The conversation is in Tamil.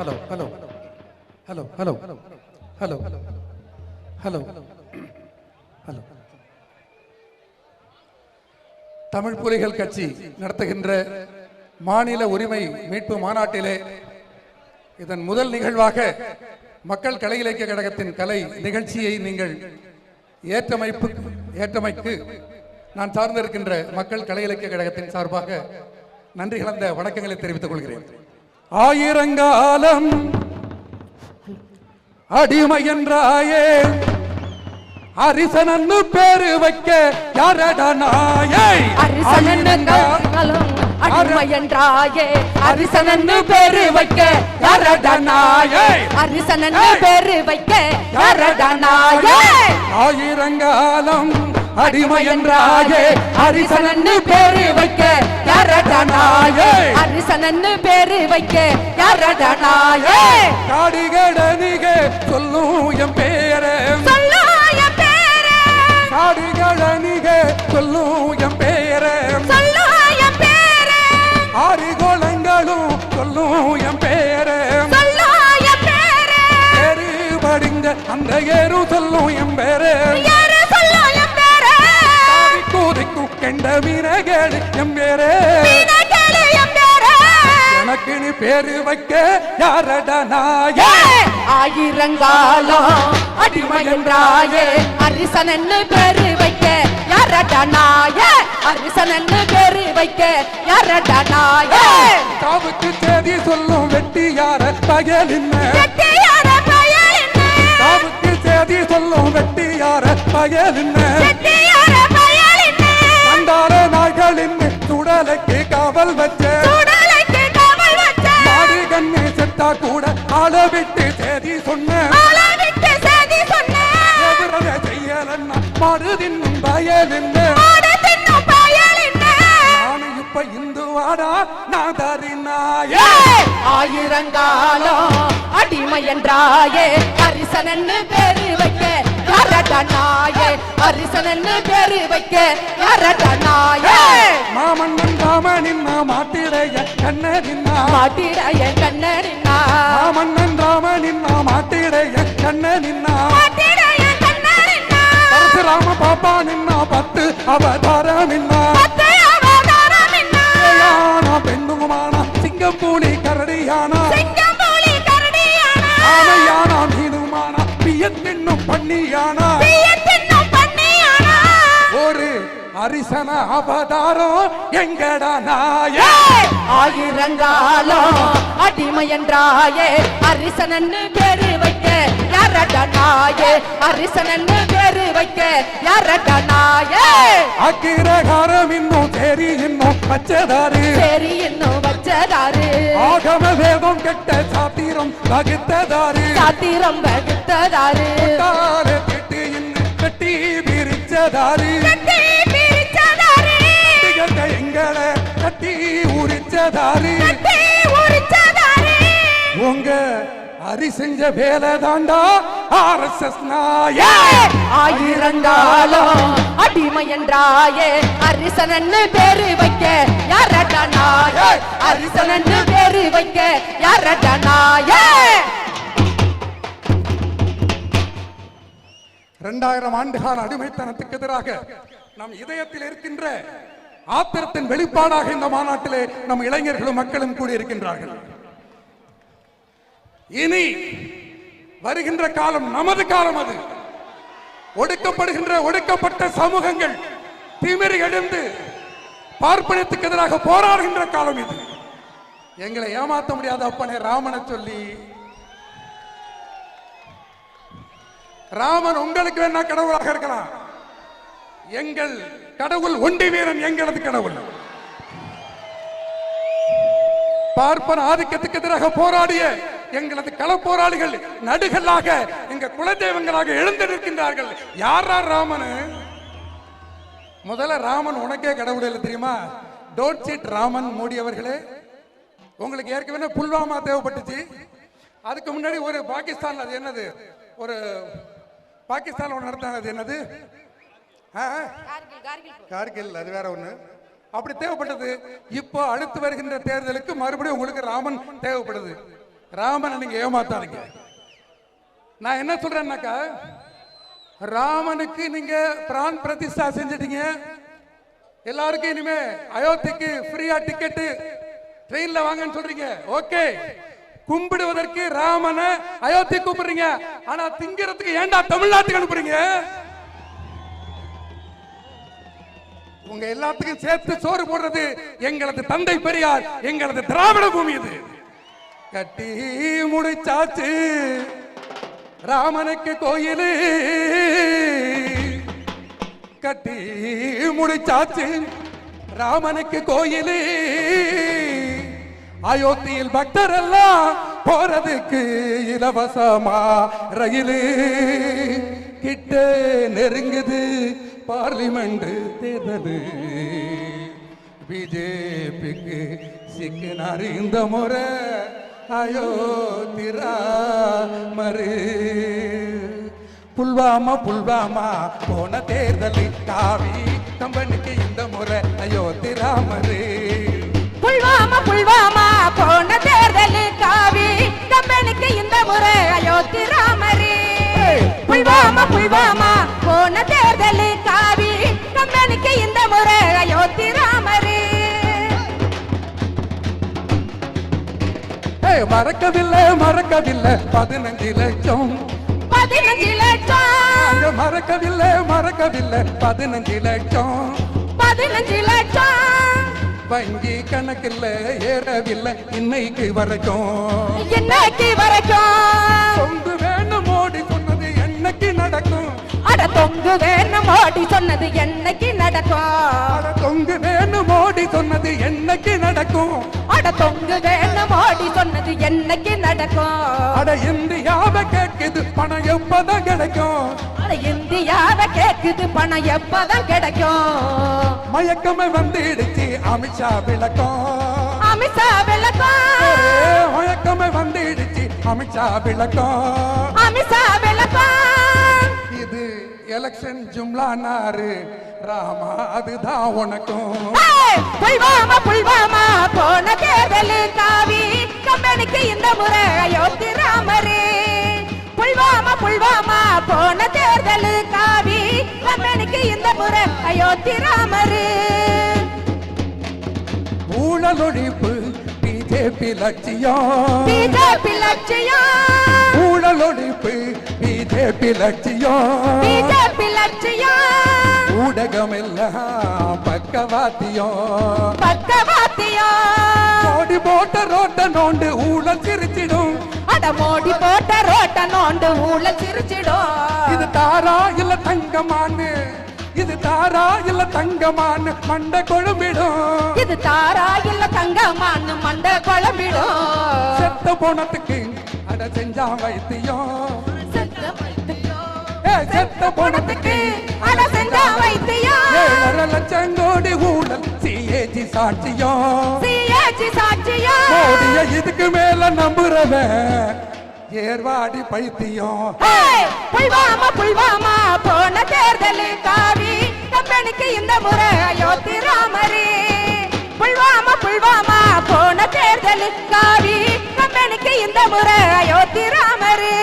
Hello hello hello hello hello hello hello Tamil Puligal Katchi நடத்துகின்ற மாநில உரிமை மீட்பு மாநாட்டிலே இதன் முதல் நிகழ்வாக மக்கள் கலை இலக்கிய கழகத்தின் கலை நிகழ்ச்சியை நீங்கள் ஏற்றமைப்பு ஏற்றமைக்கு நான் சார்ந்திருக்கின்ற மக்கள் கலை இலக்கிய கழகத்தின் சார்பாக நன்றி கலந்த வணக்கங்களை தெரிவித்துக் கொள்கிறேன். ஆயிரங்காலம் அடிமை என்றாயே. அரிசனன்னு பேரு வைக்க யாரடா நாயே? அடிமை என்றாயே. அரிசனன்னு பேரு வைக்க யாரடா நாயே? அரிசனன்னு பேரு வைக்க யாரடா நாயே? ஆயிரங்காலம் அடிமை என்றாயே அரிசனன்னு பேரு வைக்க யாரடா நாயே? அரிசனன்னு பேரு வைக்க யாரடா நாயே? காடுகடனிக சொல்லும் என் பேரே. சொல்லாய பேரே. காடுகடனிக சொல்லும் என் பேரே. சொல்லாய பேரே. ஆறு கோலங்களும் சொல்லும் என் பேரே. சொல்லாய பேரே. ஏறு படிந்த அந்த ஏறு சொல்லும் என் பேரே. மீனகேடு என் பேரே எனக்கு நீ பேரு வைக்க யாரடா நாயே? ஆயிரங்காலம் அடிமை என்றாயே அரிசனன்னு பேரு வைக்க யாரடா நாயே? அரிசனன்னு பேரு வைக்க யாரடா நாயே? தாவுக்கு செய்தி சொல்லும் வெட்டி யார செட்டியார பயலின்னு தாவுக்கு செய்தி சொல்லும் வெட்டி யார பகலின்ன. செட்டியார காவல் வச்ச. மாடு கண்ணு செத்தா கூட ஆள விட்டு செய்தி சொன்ன. செய்யலன்னா மாடு தின்னும் பயலின்ன ஆடு தின்னும் பயலின்னு நானு இப்ப இந்துவாடா நான் தரிநாயே ஆயிரங்காலம் அடிமை என்றாயே அரிசனன்னு பேரு வைக்க யாரடா நாயே அரிசனன்னு பேரு வைக்க யாரடா நாயே மாமன்னன் ராமனின்னா மாட்டிடைய கண்ணனின்னா மாட்டிடைய கண்ணனின்னா மாமன்னன் ராமனின்னா மாட்டிடைய கண்ணனின்னா மாட்டிடைய கண்ணனின்னா பரசுராம பாப்பா நின்னா பத்து அவதாரமின்னா பத்து அவதாரமின்னா பண்ணியானா ஒரு அரிசன அவதாரம் எங்கடா நாயே? ஆயிரங்காலம் அடிமை என்றாயே அரிசனன்னு பேரு வைக்க யாரடா நாயே? அரிசனன்னு பேரு வைக்க யாரடா நாயே? அக்கிரகாரம் இன்னும் தேரி இன்னும் பச்சதாரு சரி இன்னும் வச்சதாரு. ஆகம வேதம் கெட்ட சாத்திரம் வகுத்ததாரு. சாத்திரம் வகுத்ததாரு. குட்டிகள் எங்களை கட்டி உரிச்சதாரு. கட்டி உரிச்சதாரு. உங்க அரி செஞ்ச வேலை தாண்டா ஆர் எஸ் எஸ் நாய. ஆயிரங்காலம் அடிமை என்றாயே. அரிசனன்னு பேரு வைக்க யாரடா நாயே? அரிசனன்னு பேரு வைக்க யாரடா நாயே? இரண்டாயிரம் ஆண்டுகால அடிமைத்தனத்துக்கு எதிராக நம் இதயத்தில் இருக்கின்ற ஆத்திரத்தின் வெளிப்பாடாக இந்த மாநாட்டிலே நம் இளைஞர்களும் மக்களும் கூடியிருக்கின்றார்கள். இனி வருகின்ற காலம் நமது காலம் அது. ஒடுக்கப்படுகின்ற ஒடுக்கப்பட்ட சமூகங்கள் திமிரி எழுந்து பார்ப்பனத்துக்கு எதிராக போராடுகின்ற காலம் இது. எங்களை ஏமாத்த முடியாத அப்பனே ராமனை சொல்லி. ராமன் உங்களுக்கு வேணா கடவுளாக இருக்கலாம். எங்கள் கடவுள் ஒண்டி வீரன் எங்களது கடவுள். பார்ப்பன ஆதிக்கத்துக்கு எதிராக போராடிய எங்களது களப்போராளிகள் நடுகளாக எங்க குலதெய்வங்களாக எழுந்திருக்கின்றார்கள் யாரா ராமனு? முதல்ல ராமன் உனக்கே கடவுள் இல்லை தெரியுமா? டோன்ட் சீட் ராமன் மோடி அவர்களே உங்களுக்கு ஏற்கனவே புல்வாமா தேவைப்பட்டுச்சு. அதுக்கு முன்னாடி ஒரு பாகிஸ்தான் அது என்னது? ஒரு பாகிஸ்தான் ஒன்று நடத்தாங்க அது என்னது? ஆ? கார்கில் அது வேற ஒண்ணு. அப்படி தேவைப்பட்டது. இப்போ அடுத்து வருகின்ற தேர்தலுக்கு மறுபடியும் உங்களுக்கு ராமன் தேவைப்படுது. ராமனை நீங்க ஏமாத்தாதீங்க. நான் என்ன சொல்றேன்னாக்கா ராமனுக்கு நீங்க பிரான் பிரதிஷ்டா செஞ்சிட்டீங்க. எல்லாருக்கும் இனிமே அயோத்திக்கு ஃப்ரீயா டிக்கெட்டு ட்ரெயின்ல வாங்கன்னு சொல்றீங்க. ஓகே கும்பிடுவதற்கு ராமனை அயோத்தி கூப்பிடுறீங்க. ஆனா திங்கிறதுக்கு ஏன்டா தமிழ்நாட்டுக்கு அனுப்புறீங்க? உங்க எல்லாத்துக்கும் சேர்த்து சோறு போடுறது எங்களது தந்தை பெரியார் எங்களது திராவிட பூமி இது. கட்டி முடிச்சாச்சு. ராமனுக்கு கோயிலு. கட்டி முடிச்சாச்சு. ராமனுக்கு கோயிலு. அயோத்தியில் பக்தர் எல்லாம் போறதுக்கு இலவசமா ரயிலு. கிட்ட நெருங்குது பார்லிமெண்ட் தேர்தலு. பிஜேபிக்கு சிக்கினார் இந்த முறை அயோத்திரா மறு. புல்வாமா புல்வாமா போன தேர்தலில் காவி கம்பனுக்கு இந்த முறை அயோத்தி ராமரு புல்வாமா புல்வாமா போன தேர்தலில் காவி. கம்பெனிக்கு இந்த முறை அயோத்தி ராமரே. புல்வாமா புல்வாமா போன தேர்தலில் காவி. கம்பெனிக்கு இந்த முறை அயோத்தி ராமரே. மறக்கவில்லை மறக்கவில்லை பதினஞ்சு லட்சம். பதினஞ்சு லட்சம். மறக்கவில்லை மறக்கவில்லை பதினஞ்சு லட்சம். பதினஞ்சு லட்சம். வங்கி கணக்கில் ஏறவில்லை. இன்னைக்கு வரைக்கும். இன்னைக்கு வரைக்கும். சொந்து வேணும் மோடி சொன்னது என்னைக்கு நடக்கும்? அட தொங்கு வேணும் மோடி சொன்னது என்னைக்கு நடக்கும்? அட தொங்கு வேணும் மோடி சொன்னது என்னைக்கு நடக்கும்? அட தொங்கு வேணும் மோடி சொன்னது என்னைக்கு நடக்கும்? அட இந்தியாவை கேட்குது பணம் எப்பதான் கிடைக்கும்? அட இந்தியாவை கேக்குது பணம் எப்பதான் கிடைக்கும்? மயக்கமே வந்துடுச்சு அமித்ஷா விளக்கம். அமித்ஷா விளக்கம். மயக்கமே வந்துடுச்சு அமித்ஷா விளக்கம். அமித்ஷா விளக்கம். இது எலெக்ஷன் ஜும்லானாரு ராமா அதுதான் உனக்கும். புல்வாமா புல்வாமா போன தேர்தலில் காவி. கம்பெனிக்கு இந்த முறை அயோத்தி ராமரே. புல்வாமா புல்வாமா போன தேர்தலில் காவி. கம்பெனிக்கு இந்த முறை அயோத்தி ராமரே. ஊழல் ஒழிப்பு பிஜேபி லட்சியம். பிஜேபி லட்சியம். ஊழல் ஒழிப்பு பிஜேபி லட்சியம் பிஜேபி லட்சியம் ஊடகம் எல்லாம் பக்கவாத்தியம் பக்கவாத்தியம் ஓடி போட்ட ரோட்ட நோண்டு ஊழல் சிரிச்சிடும். அட மோடி போட்ட ரோட்ட நோண்டு ஊழ சிரிச்சிடும். இது தாரா இல்ல தங்கமான்னு? இது தாரா இல்ல தங்கமான்னு மண்டை கொழும்பிடும். இது தாரா இல்ல தங்கமான்னு மண்ட குழம்பிடும். செத்த போனதுக்கு அட செஞ்சா வைத்தியம் செத்த போனதுக்கு அட செஞ்சா வைத்தியம் ஏழரை லட்சம் கோடி ஊழல் சிஏஜி சாட்சியம் சிஏச்சி சாட்சியம் மோடிய இதுக்கு மேல நம்புறவன் ஏர்வாடி பைத்தியம் புல்வாமா புல்வாமா போன தேர்தலில் காவி கம்பெனிக்கு இந்த முறை அயோத்தி ராமரே. புல்வாமா புல்வாமா போன தேர்தலில் காவி கம்பெனிக்கு இந்த முறை அயோத்தி ராமரே.